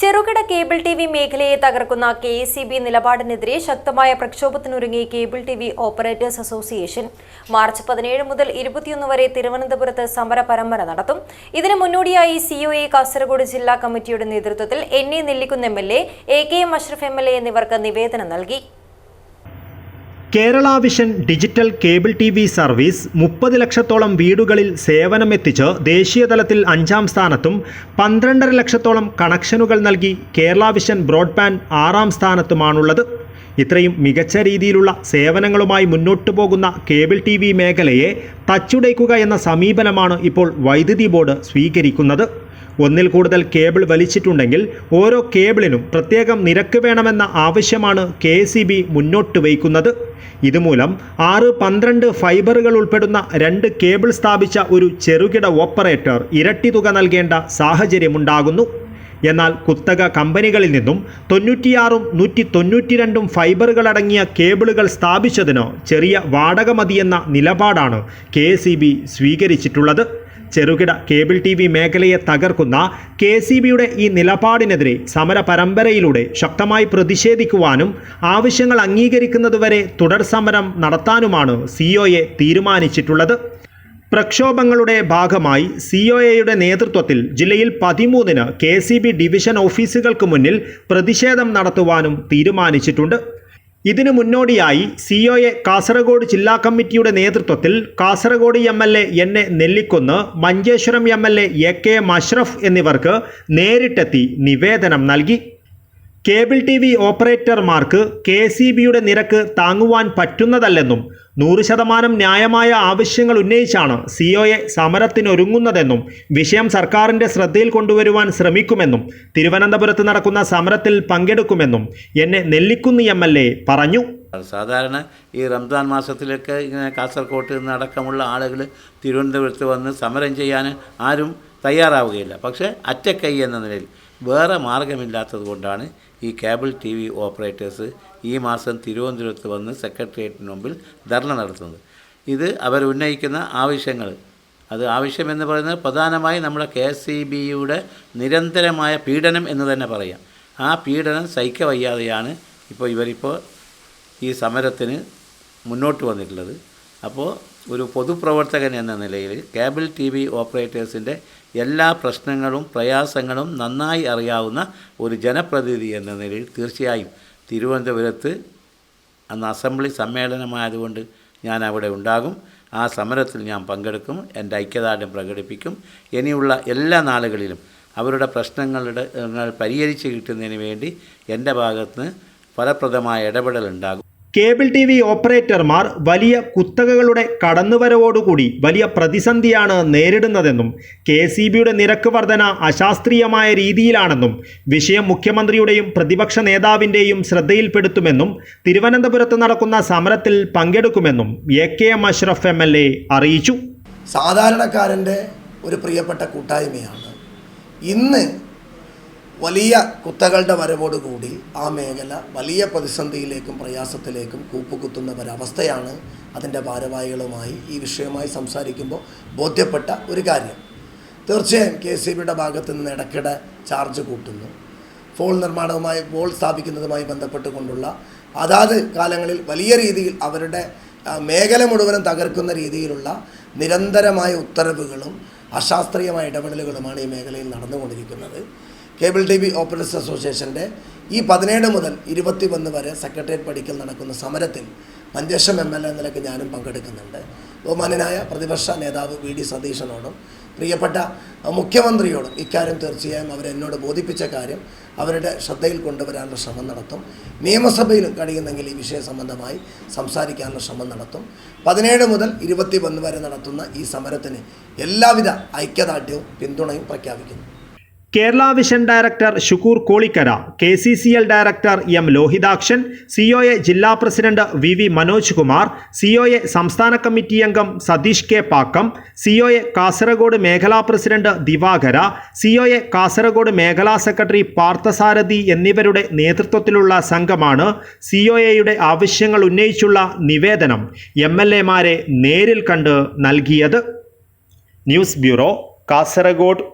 ചെറുകിട cable T V മേഖലയെ തകർക്കുന്ന കെ സി ബി നിലപാടിനെതിരെ ശക്തമായ പ്രക്ഷോഭത്തിനൊരുങ്ങി cable T V operators association. March പതിനേഴ് മുതൽ ഇരുപത്തിയൊന്ന് വരെ തിരുവനന്തപുരത്ത് സമര പരമ്പര നടത്തും. ഇതിനു മുന്നോടിയായി സിഒഎ കാസർഗോഡ് ജില്ലാ കമ്മിറ്റിയുടെ നേതൃത്വത്തിൽ N A Nellikkunnu M L A A K M Ashraf M L A എന്നിവർക്ക് നിവേദനം നൽകി. Kerala vision digital cable T V service മുപ്പത് ലക്ഷത്തോളം വീടുകളിൽ സേവനമെത്തിച്ച് ദേശീയതലത്തിൽ അഞ്ചാം സ്ഥാനത്തും പന്ത്രണ്ടര ലക്ഷത്തോളം കണക്ഷനുകൾ നൽകി കേരള വിഷൻ ബ്രോഡ്ബാൻഡ് ആറാം സ്ഥാനത്തുമാണുള്ളത്. ഇത്രയും മികച്ച രീതിയിലുള്ള സേവനങ്ങളുമായി മുന്നോട്ടു പോകുന്ന കേബിൾ ടി വി മേഖലയെ തച്ചുടയ്ക്കുക എന്ന സമീപനമാണ് ഇപ്പോൾ വൈദ്യുതി ബോർഡ് സ്വീകരിക്കുന്നത്. ഒന്നിൽ കൂടുതൽ കേബിൾ വലിച്ചിട്ടുണ്ടെങ്കിൽ ഓരോ കേബിളിനും പ്രത്യേകം നിരക്ക് വേണമെന്ന ആവശ്യമാണ് കെ മുന്നോട്ട് വയ്ക്കുന്നത്. ഇതുമൂലം ആറ് പന്ത്രണ്ട് ഫൈബറുകൾ ഉൾപ്പെടുന്ന രണ്ട് കേബിൾ സ്ഥാപിച്ച ഒരു ചെറുകിട ഓപ്പറേറ്റർ ഇരട്ടി തുക നൽകേണ്ട സാഹചര്യമുണ്ടാകുന്നു. എന്നാൽ കുത്തക കമ്പനികളിൽ നിന്നും തൊണ്ണൂറ്റിയാറും നൂറ്റി തൊണ്ണൂറ്റിരണ്ടും ഫൈബറുകളടങ്ങിയ കേബിളുകൾ സ്ഥാപിച്ചതിന് ചെറിയ വാടക മതിയെന്ന നിലപാടാണ് കെ സ്വീകരിച്ചിട്ടുള്ളത്. ചെറുകിട കേബിൾ ടി വി മേഖലയെ തകർക്കുന്ന കെ സി ബിയുടെ ഈ നിലപാടിനെതിരെ സമര പരമ്പരയിലൂടെ ശക്തമായി പ്രതിഷേധിക്കുവാനും ആവശ്യങ്ങൾ അംഗീകരിക്കുന്നതുവരെ തുടർ സമരം നടത്താനുമാണ് സിഒഎ തീരുമാനിച്ചിട്ടുള്ളത്. പ്രക്ഷോഭങ്ങളുടെ ഭാഗമായി സിഒഎയുടെ നേതൃത്വത്തിൽ ജില്ലയിൽ പതിമൂന്നിന് കെ സി ബി ഡിവിഷൻ ഓഫീസുകൾക്ക് മുന്നിൽ പ്രതിഷേധം നടത്തുവാനും തീരുമാനിച്ചിട്ടുണ്ട്. ഇതിനു മുന്നോടിയായി സി ഒയെ കാസർഗോഡ് ജില്ലാ കമ്മിറ്റിയുടെ നേതൃത്വത്തിൽ Kasaragod M L A N A Nellikkunnu Manjeshwaram M L A A K M Ashraf എന്നിവർക്ക് നേരിട്ടെത്തി നിവേദനം നൽകി. കേബിൾ ടി വി ഓപ്പറേറ്റർമാർക്ക് കെ സി ബിയുടെ നിരക്ക് താങ്ങുവാൻ പറ്റുന്നതല്ലെന്നും നൂറ് ശതമാനം ന്യായമായ ആവശ്യങ്ങൾ ഉന്നയിച്ചാണ് സിഒഎ സമരത്തിനൊരുങ്ങുന്നതെന്നും വിഷയം സർക്കാരിന്റെ ശ്രദ്ധയിൽ കൊണ്ടുവരുവാൻ ശ്രമിക്കുമെന്നും തിരുവനന്തപുരത്ത് നടക്കുന്ന സമരത്തിൽ പങ്കെടുക്കുമെന്നും എന്നെ നെല്ലിക്കുന്ന് എം എൽ എ പറഞ്ഞു. സാധാരണ ഈ റംസാൻ മാസത്തിലൊക്കെ ഇങ്ങനെ കാസർകോട്ട് നിന്ന് അടക്കമുള്ള ആളുകൾ തിരുവനന്തപുരത്ത് വന്ന് സമരം ചെയ്യാൻ ആരും തയ്യാറാവുകയില്ല. പക്ഷേ അറ്റക്കൈ എന്ന നിലയിൽ വേറെ മാർഗമില്ലാത്തത് കൊണ്ടാണ് ഈ കേബിൾ ടി വി ഓപ്പറേറ്റേഴ്സ് ഈ മാസം തിരുവനന്തപുരത്ത് വന്ന് സെക്രട്ടേറിയറ്റിന് മുമ്പിൽ ധർണ നടത്തുന്നത്. ഇത് അവർ ഉന്നയിക്കുന്ന ആവശ്യങ്ങൾ. അത് ആവശ്യമെന്ന് പറയുന്നത് പ്രധാനമായും നമ്മുടെ കെ എസ് ഇ ബിയുടെ നിരന്തരമായ പീഡനം എന്ന് തന്നെ പറയാം. ആ പീഡനം സഹിക്കവയ്യാതെയാണ് ഇപ്പോൾ ഇവരിപ്പോൾ ഈ സമരത്തിന് മുന്നോട്ട് വന്നിട്ടുള്ളത്. അപ്പോൾ ഒരു പൊതുപ്രവർത്തകൻ എന്ന നിലയിൽ കേബിൾ ടി വി ഓപ്പറേറ്റേഴ്സിന്റെ എല്ലാ പ്രശ്നങ്ങളും പ്രയാസങ്ങളും നന്നായി അറിയാവുന്ന ഒരു ജനപ്രതിനിധി എന്ന നിലയിൽ തീർച്ചയായും തിരുവനന്തപുരത്ത് അന്ന് അസംബ്ലി സമ്മേളനമായതുകൊണ്ട് ഞാൻ അവിടെ ഉണ്ടാകും. ആ സമരത്തിൽ ഞാൻ പങ്കെടുക്കും. എന്റെ ഐക്യദാർഢ്യം പ്രകടിപ്പിക്കും. ഇനിയുള്ള എല്ലാ നാളുകളിലും അവരുടെ പ്രശ്നങ്ങളുടെ പരിഹരിച്ച് കിട്ടുന്നതിന് വേണ്ടി എന്റെ ഭാഗത്ത് ഫലപ്രദമായ ഇടപെടൽ ഉണ്ടാകും കേബിൾ ടി വി ഓപ്പറേറ്റർമാർ വലിയ കുത്തകകളുടെ കടന്നുവരവോടുകൂടി വലിയ പ്രതിസന്ധിയാണ് നേരിടുന്നതെന്നും കെ സി ബിയുടെ നിരക്ക് വർധന അശാസ്ത്രീയമായ രീതിയിലാണെന്നും വിഷയം മുഖ്യമന്ത്രിയുടെയും പ്രതിപക്ഷ നേതാവിന്റെയും ശ്രദ്ധയിൽപ്പെടുത്തുമെന്നും തിരുവനന്തപുരത്ത് നടക്കുന്ന സമരത്തിൽ പങ്കെടുക്കുമെന്നും A K M Ashraf M L A അറിയിച്ചു. സാധാരണക്കാരന്റെ ഒരു പ്രിയപ്പെട്ട കൂട്ടായ്മയാണ്. ഇന്ന് വലിയ കുത്തകളുടെ വരവോടുകൂടി ആ മേഖല വലിയ പ്രതിസന്ധിയിലേക്കും പ്രയാസത്തിലേക്കും കൂപ്പുകുത്തുന്ന ഒരവസ്ഥയാണ് അതിന്റെ ഭാരവാഹികളുമായി ഈ വിഷയവുമായി സംസാരിക്കുമ്പോൾ ബോധ്യപ്പെട്ട ഒരു കാര്യം. തീർച്ചയായും കെ സി ബിയുടെ ഭാഗത്തു നിന്ന് ഇടയ്ക്കിടെ ചാർജ് കൂട്ടുന്നു. ഫോൾ നിർമ്മാണവുമായി ഫോൾ സ്ഥാപിക്കുന്നതുമായി ബന്ധപ്പെട്ടുകൊണ്ടുള്ള അതാത് കാലങ്ങളിൽ വലിയ രീതിയിൽ അവരുടെ മേഖല മുഴുവനും തകർക്കുന്ന രീതിയിലുള്ള നിരന്തരമായ ഉത്തരവുകളും അശാസ്ത്രീയമായ ഇടപെടലുകളുമാണ് ഈ മേഖലയിൽ നടന്നുകൊണ്ടിരിക്കുന്നത്. കേബിൾ ടി വി ഓപ്പറേറ്റേഴ്സ് അസോസിയേഷന്റെ ഈ പതിനേഴ് മുതൽ ഇരുപത്തി ഒന്ന് വരെ സെക്രട്ടേറിയറ്റ് പടിക്കൽ നടക്കുന്ന സമരത്തിൽ മഞ്ചേശ്വരം എം എൽ എ നിലയ്ക്ക് ഞാനും പങ്കെടുക്കുന്നുണ്ട്. ബഹുമാനനായ പ്രതിപക്ഷ നേതാവ് വി ഡി സതീശനോടും പ്രിയപ്പെട്ട മുഖ്യമന്ത്രിയോടും ഇക്കാര്യം തീർച്ചയായും അവരെന്നോട് ബോധിപ്പിച്ച കാര്യം അവരുടെ ശ്രദ്ധയിൽ കൊണ്ടുവരാനുള്ള ശ്രമം നടത്തും. നിയമസഭയിലും കഴിയുന്നെങ്കിൽ ഈ വിഷയ സംബന്ധമായി സംസാരിക്കാനുള്ള ശ്രമം നടത്തും. പതിനേഴ് മുതൽ ഇരുപത്തി വരെ നടത്തുന്ന ഈ സമരത്തിന് എല്ലാവിധ ഐക്യദാർഢ്യവും പിന്തുണയും പ്രഖ്യാപിക്കുന്നു. Kerala vision director Shukoor Kolikkara K C C L director M Lohithakshan C O A ജില്ലാ president V V Manoj Kumar C O A സംസ്ഥാന കമ്മിറ്റി അംഗം Satheesh K Pakkam C O A Kasaragod മേഖലാ president Divakara C O A Kasaragod മേഖലാ secretary Parthasarathy എന്നിവരുടെ നേതൃത്വത്തിലുള്ള സംഘമാണ് C O എയുടെ ആവശ്യങ്ങൾ ഉന്നയിച്ചുള്ള നിവേദനം എം എൽ എമാരെ നേരിൽ കണ്ട് നൽകിയത്. News bureau Kasaragod.